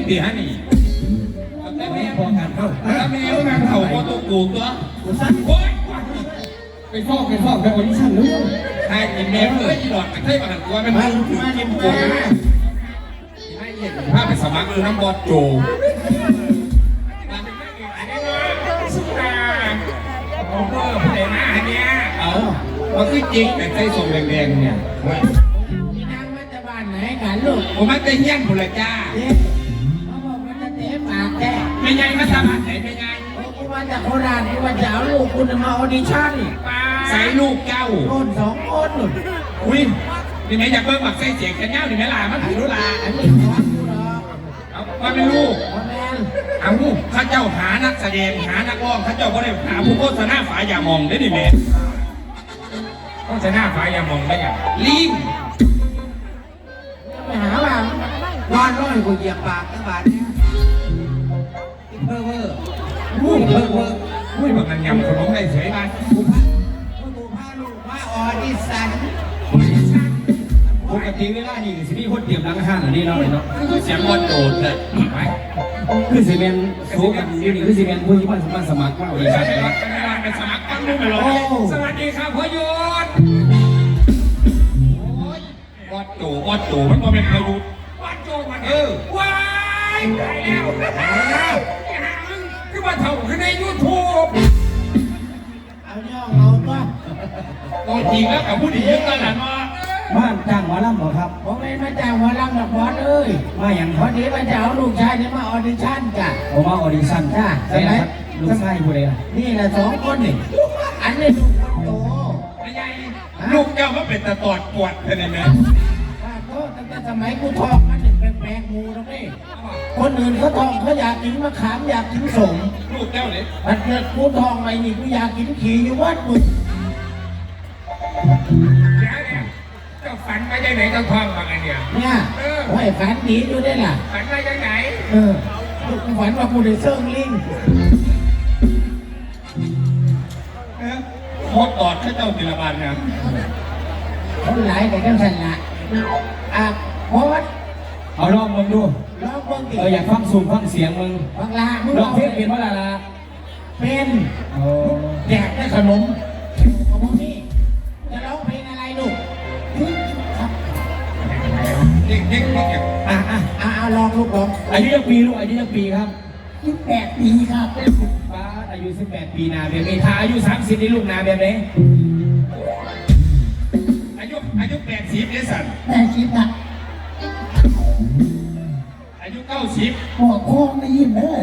งตีฮะนี่แต่แม่พอกันเข้าแล้วแม่มึงงานเขาโมตุกูตัวกูสั้นโอ้ยไปฟอกไปฟอกไปออดิชั่นรู้ใช่กินแม่เอ้ยอีหลอดมันเคยมาหันตัวมันมาถึงกินกูให้เห็นภาพไปสมัครเลยน้ำบอดโจสุดาโอ้โหผู้ใดหน้าเนี่ยเอามันคือจริงแต่ใจส่งแดงๆเนี่ย ลูกผมมาเตะเฮี้ยนบุรจ้าเอ๊ะเขาบอกว่าจะเตะปากแกไม่ไงมาทำอะไรไม่ไงโอ้กูมาจากโคราชกูมาจะเอาลูกคุณมาออดิชั่นใส่ลูกเก้าโน่นสองคนนู่นอุ้ยนี่ไหมอยากเบิ่งบักใส่เสียงแค่เงานี่ไหมล่ะมันถือรู้ล่ะอันนี้ขอกูหรอกเอาว่าเป็นลูกพ่อแม่นเอาข้าเจ้าหานักแสดงหานักร้องข้าเจ้าก็ได้หาผู้โฆษณาฝายามองได้ดิแม่โฆษณาฝายามองได้ยังลิง ร้อนร้อนกูเหยียบปากตะบาดเนี่ยอีเพ้อเพ้ออุ้ยเพิ่งเพิ่งอุ้ยบักนันยำขนมได้เฉยมากูพากูพาลูกมาออดิชั่นปกติเวลานี่สิมีคนเตรียมร้านอาหารอันนี้เนาะเนาะคือเสียงบอลโดดเลยไปคือสิเมนโซกันนี่คือสิเมนผู้ที่มาสมัครมาออดิไปชั่นไปเนสมัครกันลูกไปเลยสวัสดีครับพ่อยุทธบอลโจบอลโจมันก็เป็นพายุ บอลโจมันเออว้ายตายแล้วคือว่าเท่าขึ้นในยูทูบเอาย่องเอาตัวตัวจริงแล้วกับผู้ดีเยอะขนาดมาบ้านจ้างหมอลำบ่ครับผมไม่มาจากหัวลำดอกบอลเอ้ยมาอย่างคพรัอบดีมาจะเอาลูกชายนี่มาออดิชั่นจ้ะผมมาออดิชั่นจ้ะใช่ครับลูกชายผู้ใดล่ะนี่แหละสองคนนี่อันนี้ลูกคนโตไม่ใช่ลูกเจ้าก็เป็นตะตอดปวดแค่นี้นะข้าโทษตั้งแต่สมัยกูทองมันหนึ่ง แปลกๆงูตรงนี้คนอื่นเขาทองเขาอยากกินมะขามอยากกินสมลูกเจ้าเนี่ยมันเกิดกูทองไปนี่กูอยากกินขี่อยู่วัดมึงเดี๋ยวเนี่ยเจ้าฝันมาจากไหนเจ้าทองมาไงเนี่ยเนี่ยโอ้ยฝันดีอยู่ได้ล่ะ ฝันมาจากไหน เออลูกกูฝันว่ากูได้เซิร์งลิงเออโคตรตอดข้าเจ้าจิรบาลนะคนหลายแต่กันสันละอะโพสต์ เอาลองมึงดูลองเบิ่งดิเอออยากฟังสูงฟังเสียงมึงบางลามึงลองเพลงเป็นว่าละละเป็นโอ้แจกได้ขนมของพวกนี้จะร้องเพลงอะไรลูกครับเด็กเด็กเด็กอะอะอะเอาลองลูกลองอายุยังปีลูกอายุยังปีครับยี่แปดปีครับป้าอายุ18ปีนาแบบนี้ถ้าอายุ30นี่ลูกนาแบบไหนอายุอายุแปดสิบเนี่ยสันแปดสิบนะอายุ เก้าสิบหัวโค้งไม่ยินเด้อ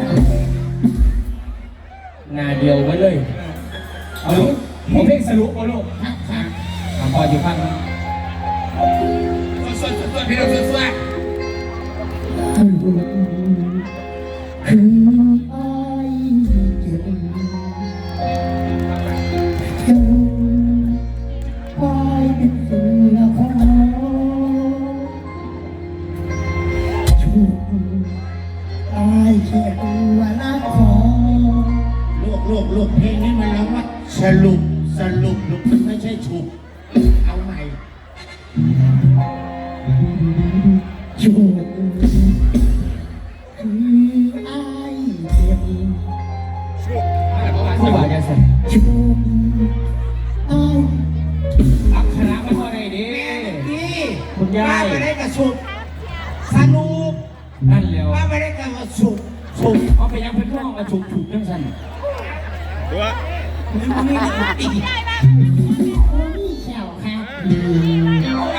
นาเดียวไว้เลย เอาลูกผมเพลงสรุปเอาลูกครับครับอะพออยู่ฟังสดสดสดพี่น้องสดสด สรุปสรุปลูกมันไม่ใช่ฉุบเอาใหม่จูบคือไอ้เจ็บผู้บ่าวจะใส่จูบไอ้อักขระมันว่าไงดีดีคุณยายว่าไม่ได้กระสุบสนุกนั่นแล้วว่าไม่ได้กระสุบสุบเขาไปยังเพื่อนร่วงมาถูกถูกจังสันมันไม่ได้ตีโอ้ยเขียว อั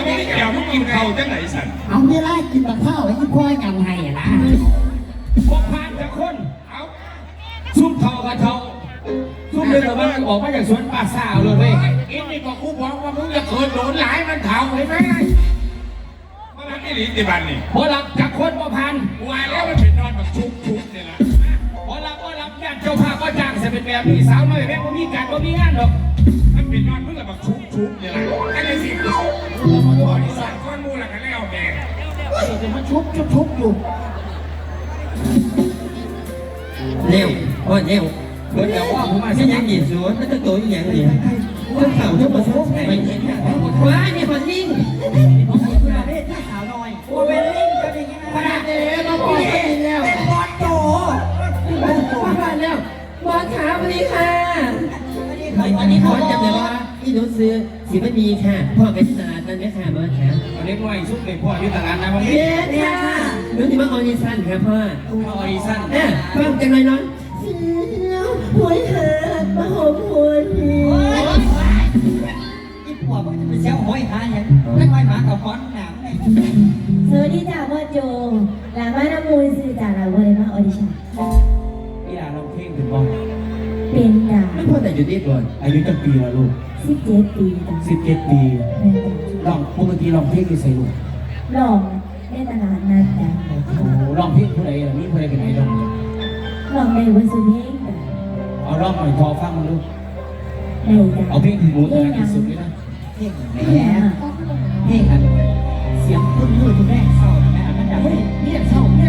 นนี้เดี๋ยวมึงกินเขาจังไหนสันเอาเวลากินกับข้าวไอ้ที่พ่อยังไงอะนะพกพานจากคนเอาซุ่มเทากับเทาซุ่มเดินแต่ว่าออกมาจากสวนป่าสาวเลยเว้ยอินนี่ก็กูบอกว่ามึงจะเกิดโดนหลายมันเถาเห็นไหมมาทำนี่หลีติบันนี่พอหลับจากคนบ่พันวายแล้วมันเป็นนอนแบบชุบชุบเนี่ยนะ เจ้าภาพก็จ้างเสเป็นแบบนี้สาวน้อยแม่ก็มีการก็มีงานดอกมันเป็นนอนเพื่อแบบชุบชุบเนี่ยนะอันนี้สิคือตัวที่สามข้อมูลหลักกันแล้วแม่เดี๋ยวมันชุบชุบชุบอยู่เร็วว่าเร็วเมื่อแต่ว่าผมมาที่ยังหยิบสวนไม่ต้องตัวอย่างนี้ว่าเข่าจะมาทุบไม่เห็นว้านี่คนนิ่งขนาดนี้มาปล่อยก็ดีแล้ว อนขาสวัสดีค่ะอันนี้ขอจำเลยว่าที่หนูซื้อสิบมีค่ะพ่อไปตลาดนั่นไหมค่ะบอสค่ะเล็กน้อยชุดเด็กพ่ออยู่ตลาดนะบางทีเย้ค่ะหนูจะมาออดิชั่นค่ะพ่อมาออดิชั่นเอ๊ะฟังจังเลยน้องเสียวหวยหาดมาหอมหวยผีอีผัวมันจะไปเซลห้อยหาอย่างไม่ไหวหมากับก้อนหนามเลยสวัสดีจ้าพ่อโจหลานมาน้ำมูลสื่อจากเราเลยมาออดิชั่น ไม่พ่อแต่อยู่ที่ก่อนอายุจะปีละลูกสิบเจ็ดปีจ้าสิบเจ็ดปีแม่จ้าลองปกติลองเพลงที่ใส่ลูกหลองในตลาดนัดจ้าโอ้ลองเพลงผู้ใดล่ะมีผู้ใดเป็นไอดอลหลองในวันสุดเพลงจ้าเอาลองหน่อยพอฟังมาลูกในจ้าเอาเพลงที่หมูถนัดที่สุดเลยนะเพ่งแหมเพ่งอันเสียงพุ่นมือคุณแม่เศร้าแม่มันอยากให้เนี่ยเศร้าเนี่ย